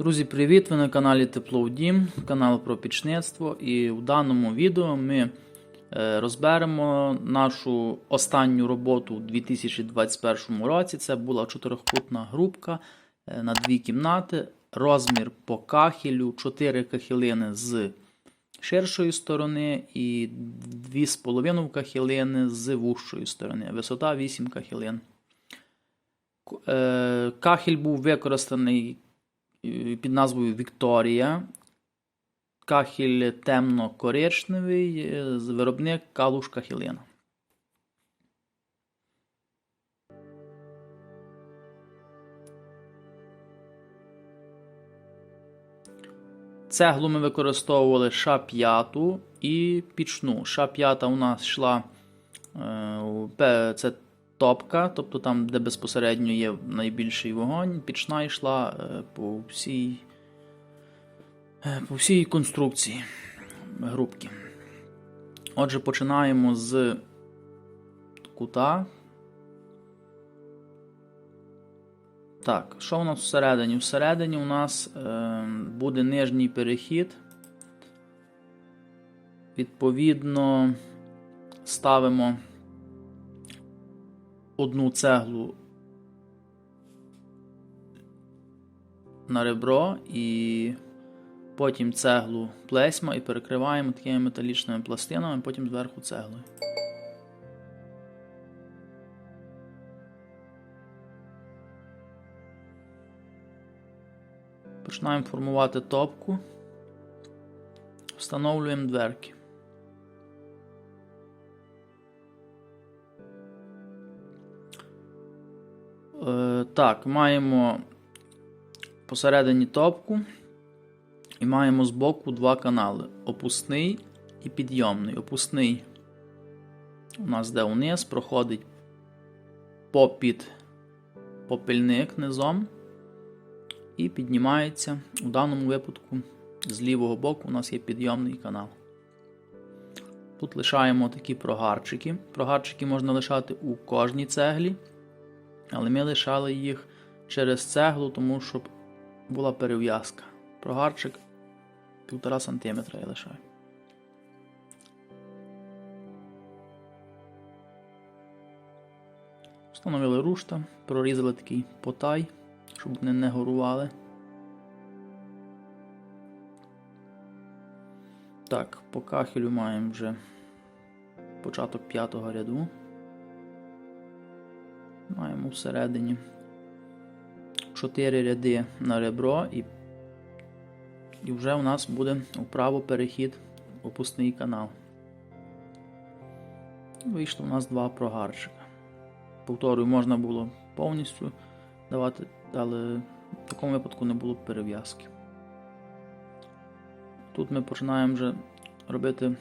Друзі, привіт! Ви на каналі Тепло в Дім, канал про пічництво. І в даному відео ми е, розберемо нашу останню роботу у 2021 році. Це була чотирикутна групка е, на дві кімнати. Розмір по кахелю, 4 кахілини з ширшої сторони і 2,5 кахілини з вужчої сторони. Висота 8 кахілин. К- е, був використаний під назвою Вікторія. Кахель темно-коричневий, е, виробник Калуш Кахілина. Цеглу ми використовували Ша5 і пічну. Ша5 у нас йшла е, це топка, тобто там, де безпосередньо є найбільший вогонь, пічна йшла е, по всій, е, по всій конструкції грубки. Отже, починаємо з кута. Так, що у нас всередині? Всередині у нас е, буде нижній перехід. Відповідно, ставимо одну цеглу на ребро і потім цеглу плесьма і перекриваємо такими металічними пластинами, потім зверху цеглою. Починаємо формувати топку. Встановлюємо дверки. Так, маємо посередині топку і маємо збоку два канали: опускний і підйомний. Опускний у нас де вниз, проходить попід попільник низом і піднімається. У даному випадку з лівого боку у нас є підйомний канал. Тут лишаємо такі прогарчики. Прогарчики можна лишати у кожній цеглі, але ми лишали їх через цеглу, тому щоб була перев'язка. Прогарчик 1,5 см я лишаю. Встановили рушта, прорізали такий потай, щоб вони не горували. Так, по кахелю маємо вже початок п'ятого ряду. Маємо всередині 4 ряди на ребро і, і вже у нас буде вправо перехід в опускний канал. Вийшло у нас два прогарчика. Повторюю, можна було повністю давати, але в такому випадку не було перев'язки. Тут ми починаємо вже робити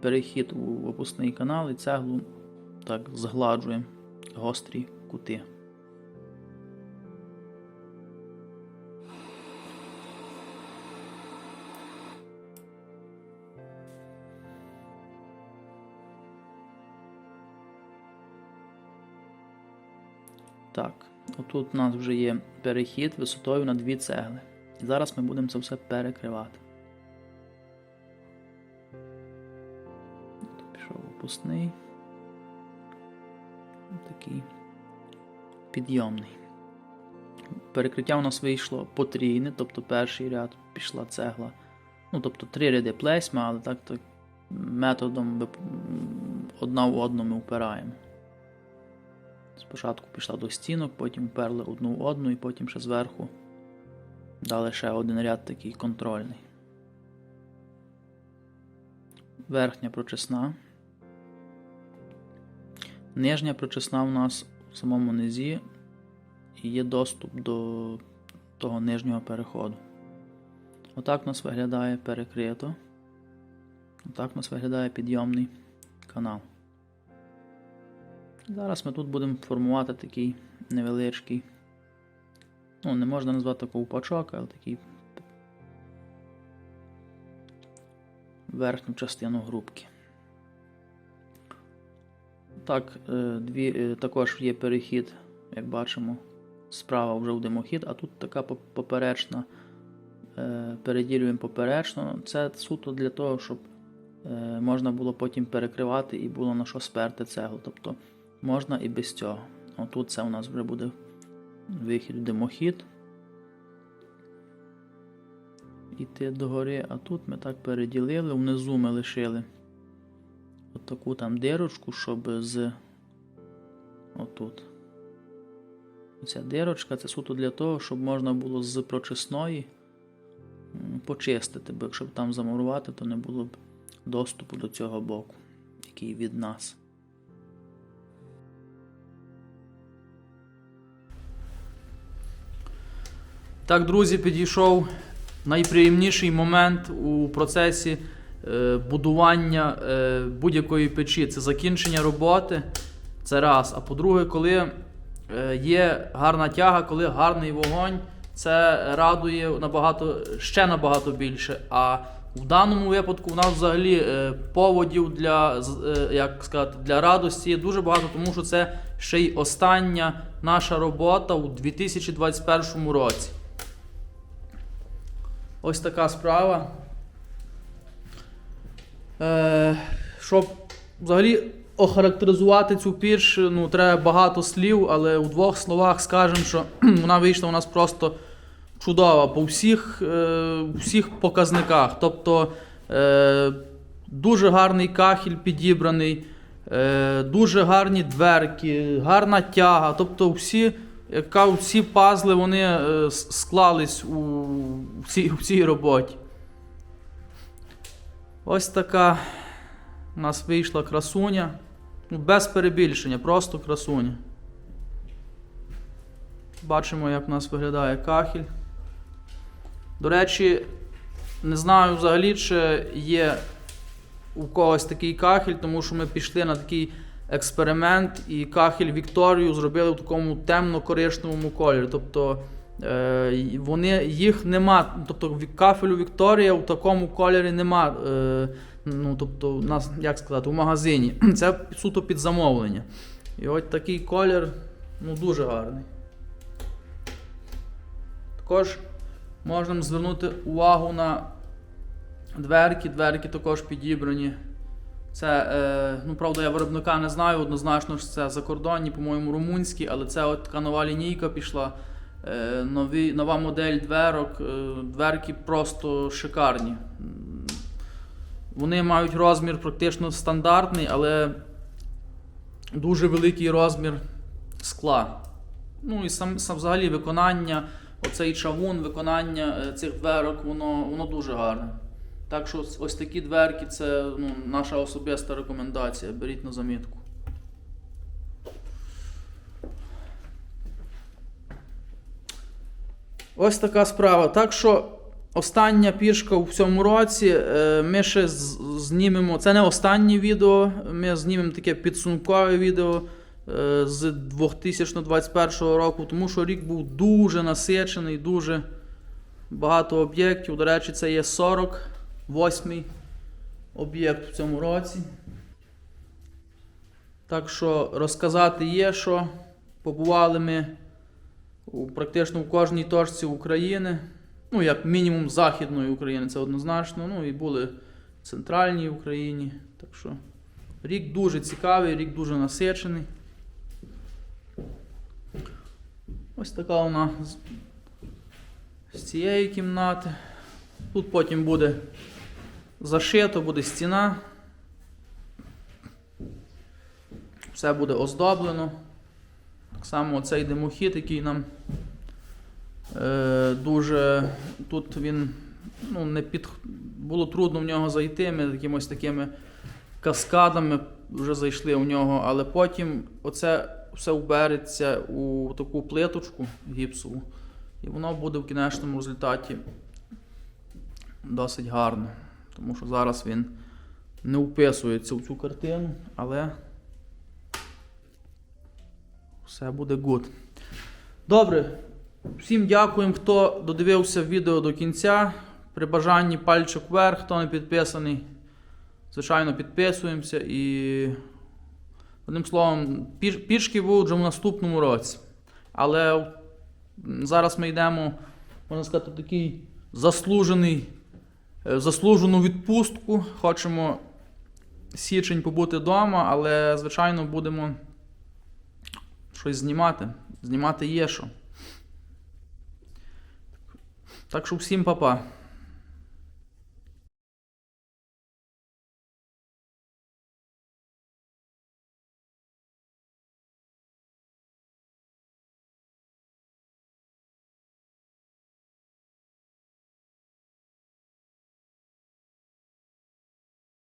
перехід у опускний канал і цеглу так згладжуємо гострі кути. Так, отут у нас вже є перехід висотою на дві цегли. І зараз ми будемо це все перекривати. Пішов опускний. Такий підйомний. Перекриття у нас вийшло потрійне, тобто перший ряд пішла цегла. Ну, тобто три ряди плесьма, але так, так методом одна в одну ми впираємо. Спочатку пішла до стінок, потім вперли одну в одну і потім ще зверху дали ще один ряд такий контрольний. Верхня прочесна. Нижня прочесна у нас в самому низі і є доступ до того нижнього переходу. Отак у нас виглядає перекрито. Отак у нас виглядає підйомний канал. Зараз ми тут будемо формувати такий невеличкий, ну, не можна назвати ковпачок, але такий верхню частину грубки. Так, е, дві, е, також є перехід, як бачимо, справа вже в димохід, а тут така поперечна. Е, переділюємо поперечно. Це суто для того, щоб можна було потім перекривати і було на що сперти цеглу. Тобто можна і без цього. Отут це у нас вже буде вихід в димохід. Іти догори, а тут ми так переділили, внизу ми лишили от таку там дирочку, щоб з отут. Оця дирочка це суто для того, щоб можна було з прочисної почистити, бо якщо б там замурувати, то не було б доступу до цього боку, який від нас. Так, друзі, підійшов найприємніший момент у процесі будування е, будь-якої печі. Це закінчення роботи. Це раз. А по-друге, коли е, є гарна тяга, коли гарний вогонь, це радує набагато, ще набагато більше. А в даному випадку в нас взагалі е, поводів для, е, як сказати, для радості є дуже багато, тому що це ще й остання наша робота у 2021 році. Ось така справа. Е, щоб взагалі охарактеризувати цю піч, ну, треба багато слів, але у двох словах скажемо, що вона вийшла у нас просто чудова по всіх, е, всіх показниках. Тобто е, дуже гарний кахіль підібраний, дуже гарні дверки, гарна тяга. Тобто всі, яка, всі пазли вони склались у, в, цій, в цій роботі. Ось така у нас вийшла красуня. Ну, без перебільшення, просто красуня. Бачимо, як у нас виглядає кахіль. До речі, не знаю взагалі, чи є у когось такий кахель, тому що ми пішли на такий експеримент, і кахель Вікторію зробили в такому темно-коричневому кольорі. Тобто вони, їх нема, тобто кафелю Вікторія в такому кольорі нема. Е, ну, тобто, у нас, як сказати, в магазині. Це суто під замовлення. І от такий колір ну, дуже гарний. Також можемо звернути увагу на дверки. Дверки також підібрані. Це, е, ну правда, я виробника не знаю, однозначно що це закордонні, по-моєму, румунські, але це от така нова лінійка пішла. Е, нові, нова модель дверок. Е, дверки просто шикарні. Вони мають розмір практично стандартний, але дуже великий розмір скла. Ну і сам, сам взагалі виконання, оцей чавун, виконання е, цих дверок, воно, воно дуже гарне. Так що ось, такі дверки це ну, наша особиста рекомендація. Беріть на замітку. Ось така справа. Так що остання пішка у цьому році. е, Ми ще знімемо. Це не останнє відео. Ми знімемо таке підсумкове відео е, з 2021 року, тому що рік був дуже насичений, дуже багато об'єктів. До речі, це є 48-й об'єкт в цьому році. Так що розказати є, що побували ми у, практично в кожній точці України. Ну, як мінімум Західної України, це однозначно. Ну і були в центральній Україні. Так що рік дуже цікавий, рік дуже насичений. Ось така вона з, цієї кімнати. Тут потім буде зашито, буде стіна. Все буде оздоблено. Так само цей димохід, який нам е, дуже тут він ну, не під... було трудно в нього зайти. Ми якимось такими каскадами вже зайшли в нього, але потім оце все вбереться у таку плиточку гіпсову, і воно буде в кінечному результаті досить гарно. Тому що зараз він не вписується в цю картину, але все буде гуд. Добре. Всім дякуємо, хто додивився відео до кінця. При бажанні пальчик вверх, хто не підписаний. Звичайно, підписуємося і. Одним словом, пішки будуть в наступному році. Але Зараз ми йдемо, можна сказати, такий заслужений, е, заслужену відпустку. Хочемо січень побути вдома, але, звичайно, будемо щось знімати. Знімати є що. Так що всім па-па.